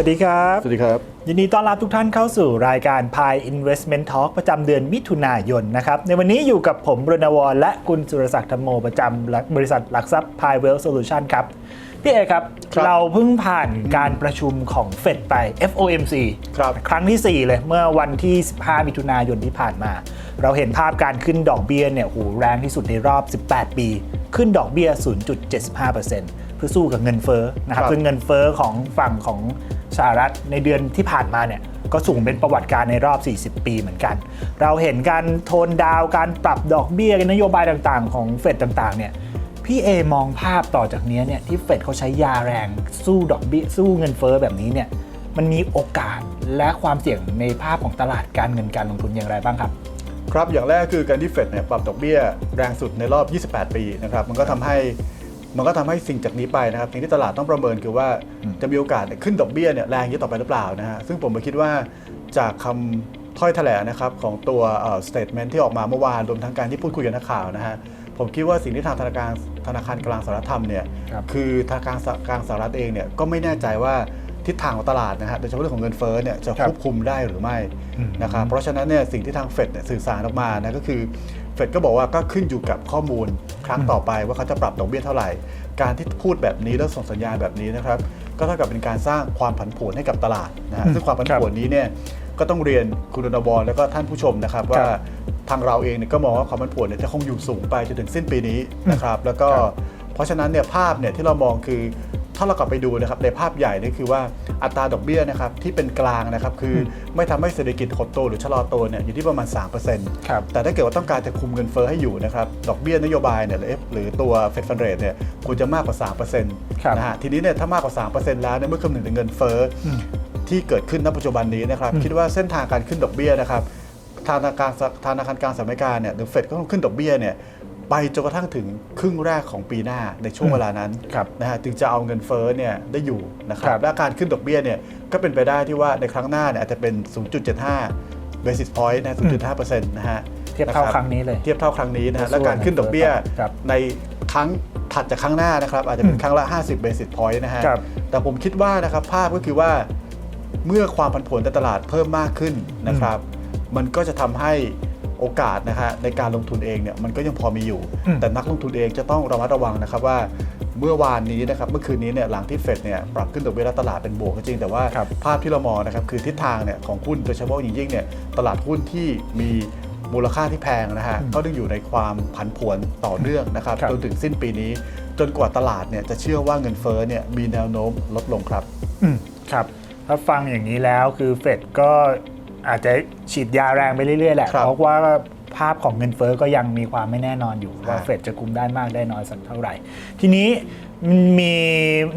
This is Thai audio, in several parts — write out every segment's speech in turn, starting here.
สวัสดีครับ สวัสดีครับ ยินดีต้อนรับทุกท่านเข้าสู่รายการ Pi Investment Talk ประจำเดือนมิถุนายนนะครับ ในวันนี้อยู่กับผมรณวรและคุณสุรศักดิ์ธรรมโมประจำบริษัทหลักทรัพย์ Pi Wealth Solution ครับ พี่เอกครับครับเราเพิ่งผ่านการประชุมของเฟดไป FOMC ครับครั้งที่ 4 เลยเมื่อวันที่ 15 มิถุนายนที่ผ่านมา เราเห็นภาพการขึ้นดอกเบี้ยเนี่ยโหแรงที่สุดในรอบ 18 ปี ขึ้นดอกเบี้ย 0.75%เพื่อสู้กับเงินเฟ้อนะครับครับซึ่งเงินเฟ้อของฝั่งของ สหรัฐในเดือนที่ผ่านมาเนี่ยก็สูงเป็นประวัติการในรอบ 40 ปีเหมือนกัน เราเห็นการโทนดาวการปรับดอกเบี้ยนโยบายต่างๆ ของเฟดต่างๆเนี่ยพี่เอมองภาพต่อจากนี้เนี่ยที่เฟดเขาใช้ยาแรงสู้ดอกเบี้ยสู้เงินเฟ้อแบบนี้เนี่ยมันมีโอกาสและความเสี่ยงในภาพของตลาดการเงินการลงทุนอย่างไรบ้างครับ ครับอย่างแรกคือการที่เฟดเนี่ยปรับดอกเบี้ยแรงสุดในรอบ 28 ปีนะครับมันก็ทำให้ มันก็ทำให้สิ่งจากนี้ไปนะครับสิ่งที่ตลาดต้องประเมินคือว่าจะมีโอกาสเนี่ยขึ้นดอกเบี้ยเนี่ยแรงอย่างนี้ต่อไปหรือเปล่านะฮะซึ่งผมก็คิดว่าจากคำถ้อยแถลงนะครับของตัวเอ่อ statement ที่ออกมาเมื่อวานรวมทั้งการที่พูดคุยกับนักข่าวนะฮะผมคิดว่าสิ่งที่ทางธนาคารธนาคารกลางสหรัฐทำเนี่ยครับคือธนาคารกลางสหรัฐเองเนี่ยก็ไม่แน่ใจว่า ทิศทางของตลาดนะฮะโดยเฉพาะเรื่องของเงินเฟ้อเนี่ยจะครับควบคุมได้หรือไม่อืมนะครับเพราะฉะนั้นเนี่ยสิ่งที่ทางเฟดเนี่ยสื่อสารออกมานะก็คือเฟดก็บอกว่าก็ขึ้นอยู่กับข้อมูลครั้งต่อไปว่าเขาจะปรับดอกเบี้ยเท่าไหร่ การที่พูดแบบนี้แล้วส่งสัญญาณแบบนี้นะครับก็เท่ากับเป็นการสร้างความผันผวนให้กับตลาดนะฮะอืมซึ่งความผันผวนนี้เนี่ยก็ต้องเรียนคุณรณบอลแล้วก็ท่านผู้ชมนะครับว่าทางเราเองเนี่ยก็มองว่าความผันผวนเนี่ยจะคงอยู่สูงไปจนถึงสิ้นปีนี้นะครับแล้วก็ครับเพราะฉะนั้นเนี่ยภาพเนี่ยที่เรามองคือ ถ้าเรากลับไปดูนะครับในภาพใหญ่เนี่ยคือว่าอัตราดอกเบี้ยนะครับที่เป็นกลางนะครับคืออไม่ทำให้เศรษฐกิจหดตัวหรือชะลอตัวเนี่ยอยู่ที่ประมาณ 3%ครับแต่ถ้าเกิดว่าต้องการจะคุมเงินเฟ้อให้อยู่นะครับดอกเบี้ยนโยบายเนี่ยหรือ F หรือตัวเฟดฟันเรทเนี่ยควรจะมากกว่า3%ครับนะฮะทีนี้เนี่ยถ้ามากกว่า 3%แล้วเนี่ยเมื่อคำนึงถึงเงินเฟ้ออที่เกิดขึ้นณปัจจุบันนี้นะครับคิดว่าเส้นทางการขึ้นดอกเบี้ยนะครับธนาคารธนาคารกลางสหรัฐอเมริกาเนี่ยหรือเฟดก็ต้องขึ้นดอกเบี้ยเนี่ย ไปจนกระทั่งถึงครึ่งแรกของปีหน้าในช่วงเวลานั้นครับนะฮะจึงจะเอาเงินเฟ้อเนี่ยได้อยู่นะครัครับบและการขึ้นดอกเบี้ยเนี่ยก็เป็นไปได้ที่ว่าในครั้งหน้าเนี่ยอาจจะเป็น 0.75 basis point นะ0.5%นะฮะเทียบเท่าะครั้งนี้เลยเทียบเท่าครั้งนี้นะฮะสู้และการขึ้นดอกเบี้ยครับในครั้งถัดจากครั้งหน้านะครับอาจจะเป็นครั้งละ 50 basis point นะฮะครับแต่ผมคิดว่านะครับภาพก็คือว่าเมื่อความผันผวนในตลาดเพิ่มมากขึ้นนะครับ มันก็จะทำให้ โอกาสนะฮะในการลงทุนเองเนี่ยมันก็ยังพอมีอยู่อืมแต่นักลงทุนเองจะต้องระมัดระวังนะครับว่าเมื่อวานนี้นะครับเมื่อคืนนี้เนี่ยหลังที่เฟดเนี่ยปรับขึ้นดอกเบี้ยแล้วตลาดเป็นบวกก็จริงแต่ว่าครับภาพที่เรามองนะครับคือทิศทางเนี่ยของหุ้นโดยเฉพาะอย่างยิ่งเนี่ยตลาดหุ้นที่มีมูลค่าที่แพงนะฮะก็ต้องอยู่ในความผันผวนต่อเนื่องนะครับครับจนถึงสิ้นปีนี้ จนกว่าตลาดเนี่ยจะเชื่อว่าเงินเฟ้อเนี่ยมีแนวโน้มลดลงครับอืมครับถ้าฟังอย่างนี้แล้วคือเฟดก็ อาจจะฉีดยาแรงไปเรื่อยๆแหละครับเพราะว่าภาพของเงินเฟ้อก็ยังมีความไม่แน่นอนอยู่ ว่าฮะเฟดจะคุมได้มากได้น้อยสักเท่าไหร่ ทีนี้มันมี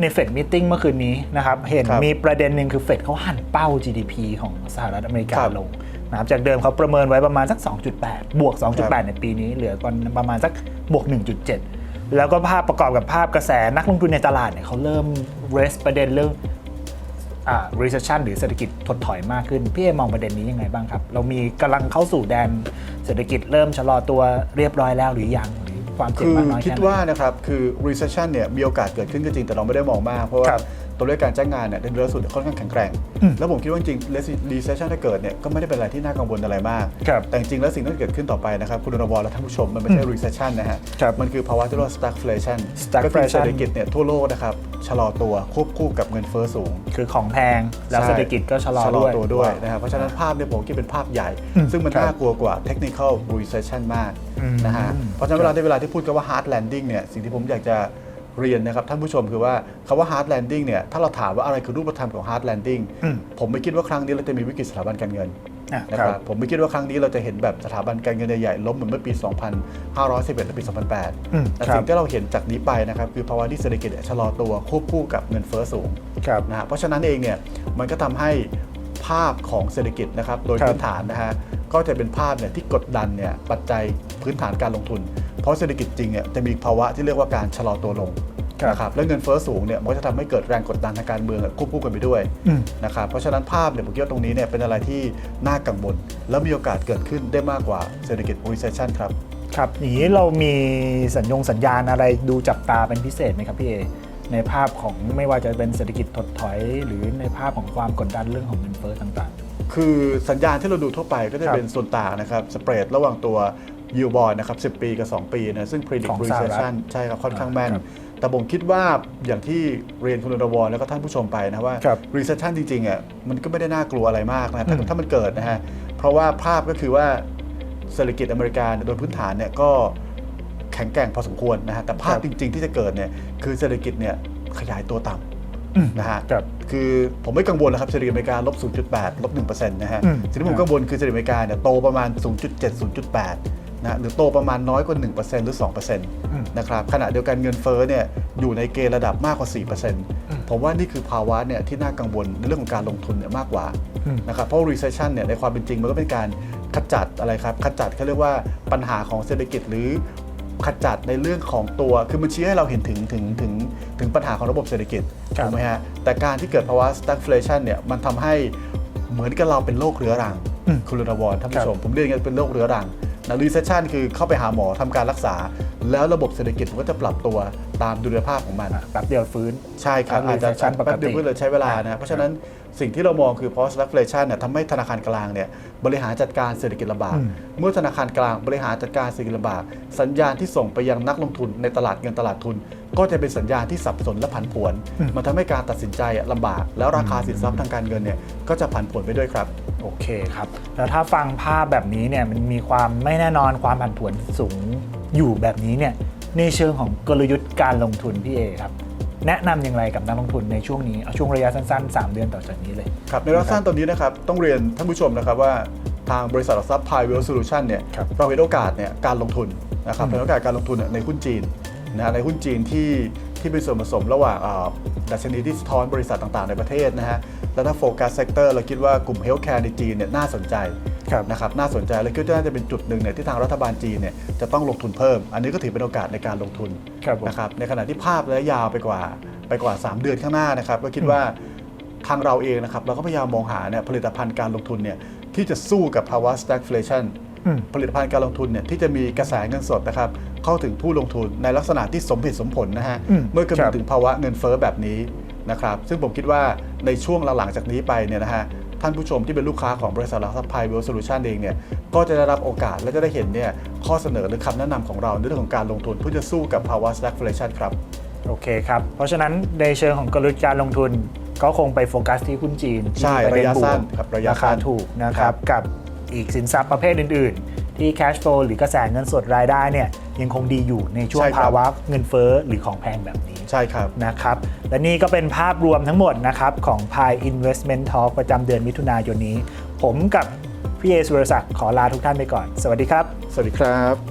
ในเฟดมิ팅เมื่อคืนนี้นะครับ เห็นครับมีประเด็นหนึ่งคือเฟดเขาหันเป้า GDP ของสหรัฐอเมริกาครับลงนะครับจากเดิมเขาประเมินไว้ประมาณสัก 2.8 บวกครับ2.8 ในปีนี้ เหลือประมาณสักบวก 1.7 แล้วก็ภาพประกอบกับภาพกระแสนักลงทุนในตลาดเนี่ยเขาเริ่ม raise ประเด็นเรื่องอ่า recession หรือเศรษฐกิจถดถอยมากขึ้น พี่เอมองประเด็นนี้ยังไงบ้างครับ เรามีกำลังเข้าสู่แดนเศรษฐกิจเริ่มชะลอตัวเรียบร้อยแล้วหรือยังหรือความเสี่ยคืงอมากน้อยคิดแค่ไหนว่านะครับคือ recession เนี่ยมีโอกาสเกิดขึ้นก็จริงแต่เราไม่ได้มองมากเพราะว่าครับ ตัวเลขการจ้างงานเนี่ยในเดือนล่าสุดค่อนข้างแข็งแกร่งอืมแล้วผมคิดว่าจริงๆ recession ถ้าเกิดเนี่ยก็ไม่ได้เป็นอะไรที่น่ากังวลอะไรมากครับแต่จริงๆแล้วสิ่งที่เกิดขึ้นต่อไปนะครับคุณรณวรและท่านผู้ชมมันไม่ใช่ recession นะฮะครับมันคือภาวะที่เรียกว่า stagflation ก็คือ stagflation เศรษฐกิจเนี่ยทั่วโลกนะครับชะลอตัวควบคู่กับเงินเฟ้อสูง คือของแพงแล้วใช่เศรษฐกิจก็ชะลอชะลอด้วยตัวด้วยนะครับเพราะฉะนั้นภาพเนี่ยผมคิดเป็นภาพใหญ่อืมซึ่งมันครับน่ากลัวกว่า technical recession มากอืมนะฮะเพราะฉะนั้นเวลาที่เวลาที่พูดกันว่า hard landing เนี่ยสิ่งที่ผมอยากจะ เรียนนะครับท่านผู้ชมคือว่าคำว่า hard landing เนี่ยถ้าเราถามว่าอะไรคือรูปธรรมของ hard landing อืมผมไม่คิดว่าครั้งนี้เราจะมีวิกฤตสถาบันการเงินอะนะคครัรับบผมไม่คิดว่าครั้งนี้เราจะเห็นแบบสถาบันการเงินใหญ่ๆล้มเหมือนเมื่อปี 2511และปีอืม2008แต่ครับสิ่งที่เราเห็นจากนี้ไปนะครับคือภาวะที่เศรษฐกิจเนี่ยชะลอตัวควบคู่กับเงินเฟ้อสูงครับนะฮะเพราะฉะนั้นเองเนี่ยมันก็ทำให้ภาพของเศรษฐกิจนะครับโดยครับพื้นฐานนะฮะก็จะเป็นภาพเนี่ยที่กดดันเนี่ยปัจจัยพื้นฐานการลงทุน เพราะเศรษฐกิจจริงเนี่ยจะมีภาวะที่เรียกว่าการชะลอตัวลงครับนะครับและเงินเฟ้อสูงเนี่ยมันก็จะทำให้เกิดแรงกดดันทางการเมืองควบคู่กันไปด้วยอืมนะครับเพราะฉะนั้นภาพเนี่ยผมคิดว่าตรงนี้เนี่ยเป็นอะไรที่น่ากังวลแล้วมีโอกาสเกิดขึ้นได้มากกว่าเศรษฐกิจ recession ครับครับอย่างนี้เรามีสัญญงสัญญาณอะไรดูจับตาเป็นพิเศษไหมครับพี่เอในภาพของไม่ว่าจะเป็นเศรษฐกิจถดถอย หรือในภาพของความกดดันเรื่องของเงินเฟ้อต่างคือสัญญาณที่เราดูทั่วไปก็จะครับเป็นส่วนต่างนะครับสเปรดระหว่างตัว ยูบอลนะครับ 10 ปีกับ 2 ปีนะซึ่ง predict ของสหรัฐ recession ใช่ครับ ค่อนข้างแม่น ครับแต่ผมคิดว่าอย่างที่เรียนคุณนวรแล้วก็ท่านผู้ชมไปนะว่า ครับ recession จริงๆอะมันก็ไม่ได้น่ากลัวอะไรมากนะถ้าอืม ถ้ามันเกิดนะฮะ เพราะว่าภาพก็คือว่าเศรษฐกิจอเมริกาเนี่ยโดยพื้นฐานเนี่ยก็แข็งแกร่งพอสมควรนะฮะแต่ภาพจริง ๆ ที่จะเกิดเนี่ยคือเศรษฐกิจเนี่ยขยายตัวต่ำนะฮะ ครับ คือผมไม่กังวลนะครับเศรษฐกิจอเมริกาลบ 0.8 ลบ 1%นะฮะอืมสิ่งที่ผมกังวลคือเศรษฐกิจอเมริกาเนี่ยโตประมาณ 0.7 0.8 นะหรือโตประมาณน้อยกว่า 1%หรือ 2%นะครับขณะเดียวกันเงินเฟ้อเนี่ยอยู่ในเกณฑ์ระดับมากกว่า 4%ผมว่านี่คือภาวะเนี่ยที่น่ากังวลในเรื่องของการลงทุนเนี่ยมากกว่าอืมนะครับเพราะ recession เนี่ยในความเป็นจริงมันก็เป็นการขจัดอะไรครับขจัดเขาเรียกว่าปัญหาของเศรษฐกิจหรือขจัดในเรื่องของตัว คือมันชี้ให้เราเห็นถึงถึงถึงถึงปัญหาของระบบเศรษฐกิจครับถูกไหมฮะ แต่การที่เกิดภาวะ stagflation เนี่ย มันทำให้เหมือนกับเราเป็นโรคเรื้อรังอืมคุณรณวรท่านครัผู้บชม ผมเรียกกันเป็นโรคเรื้อรัง นะ recession คือเข้าไปหาหมอทำการรักษา แล้วระบบเศรษฐกิจมันก็จะปรับตัวตามดุลยภาพของมัน แป๊บเดียวฟื้น ใช่ครับครับอาจจะ recession ปกติ แป๊บเดียวก็เลยใช้เวลานะเพราะฉะนั้นสิ่งที่เรามองคือ post stagflation เนี่ยทำให้ธนาคารกลางเนี่ยบริหารจัดการเศรษฐกิจลำบากอืมเมื่อธนาคารกลางบริหารจัดการเศรษฐกิจลำบาก สัญญาณที่ส่งไปยังนักลงทุนในตลาดเงินตลาดทุน ก็จะเป็นสัญญาณที่สับสนและผันผวน มันทำให้การตัดสินใจอะลำบาก แล้วราคาสินทรัพย์ทางการเงินเนี่ยก็จะผันผวนไปด้วยครับ โอเคครับ แล้วถ้าฟังภาพแบบนี้เนี่ยมันมีความไม่แน่นอนความผันผวนสูง อยู่แบบนี้เนี่ยในเชิงของกลยุทธ์การลงทุนพี่เอครับแนะนำอย่างไรกับนักลงทุนในช่วงนี้เอาช่วงระยะสั้นๆ 3 เดือนต่อจากนี้เลยครับในระยะสั้นตอนนี้นะครับต้องเรียนท่านผู้ชมนะครับว่าทางบริษัทหลักทรัพย์ Pi Wealth Solution เนี่ยครับเราเห็นโอกาสเนี่ยการลงทุนนะครับอืมเห็นโอกาสการลงทุนในหุ้นจีนนะฮะในหุ้นจีนที่ที่เป็นส่วนผสมระหว่างอ่าดัชนีที่สะท้อนบริษัทต่างๆ ในประเทศนะฮะแล้วถ้าโฟกัสเซกเตอร์เราคิดว่ากลุ่มเฮลท์แคร์ในจีนเนี่ยน่าสนใจครับ นะครับน่าสนใจและคิดว่าน่าจะเป็นจุดหนึ่งเนี่ยที่ทางรัฐบาลจีนเนี่ยจะต้องลงทุนเพิ่ม อันนี้ก็ถือเป็นโอกาสในการลงทุนครับผมนะครับในขณะที่ภาพระยะยาวไปกว่าไปกว่า 3 เดือนข้างหน้านะครับก็คิดว่าทางเราเองนะครับเราก็พยายามมองหาเนี่ยผลิตภัณฑ์การลงทุนเนี่ยที่จะสู้กับภาวะ stagflation อืมผลิตภัณฑ์การลงทุนเนี่ยที่จะมีกระแสเงินสดนะครับเข้าถึงผู้ลงทุนในลักษณะที่สมเหตุสมผลนะฮะอืมเมื่อครัคำนึบงถึงภาวะเงินเฟ้อแบบนี้นะครับซึ่งผมคิดว่าในช่วงหลังๆจากนี้ไปเนี่ยนะฮะ ท่านผู้ชมที่เป็นลูกค้าของบริษัทหลักทรัพย์ Pi Wealth Solution เองเนี่ยก็จะได้รับโอกาสและจะได้เห็นเนี่ยข้อเสนอหรือคำแนะนำของเราในเรื่องของการลงทุนเพื่อจะสู้กับภาวะ stagflation ครับโอเคครับ เพราะฉะนั้นในเชิงของกลยุทธ์การลงทุนก็คงไปโฟกัสที่หุ้นจีนใช่ที่ปเด็ระยะบวกสั้นครับระยะราคาสั้นถูกนะคครัรับบกับอีกสินทรัพย์ประเภทอื่น ๆ ที่ cash flow หรือกระแสเงินสดรายได้เนี่ยยังคงดีอยู่ในช่วงภาวะเงินเฟ้อหรือของแพงแบบนี้ ใช่ครับ นะครับ และนี่ก็เป็นภาพรวมทั้งหมดนะครับของ Pi Investment Talk ประจำเดือนมิถุนายนนี้ ผมกับพี่เอสุรศักดิ์ขอลาทุกท่านไปก่อน สวัสดีครับ สวัสดีครับ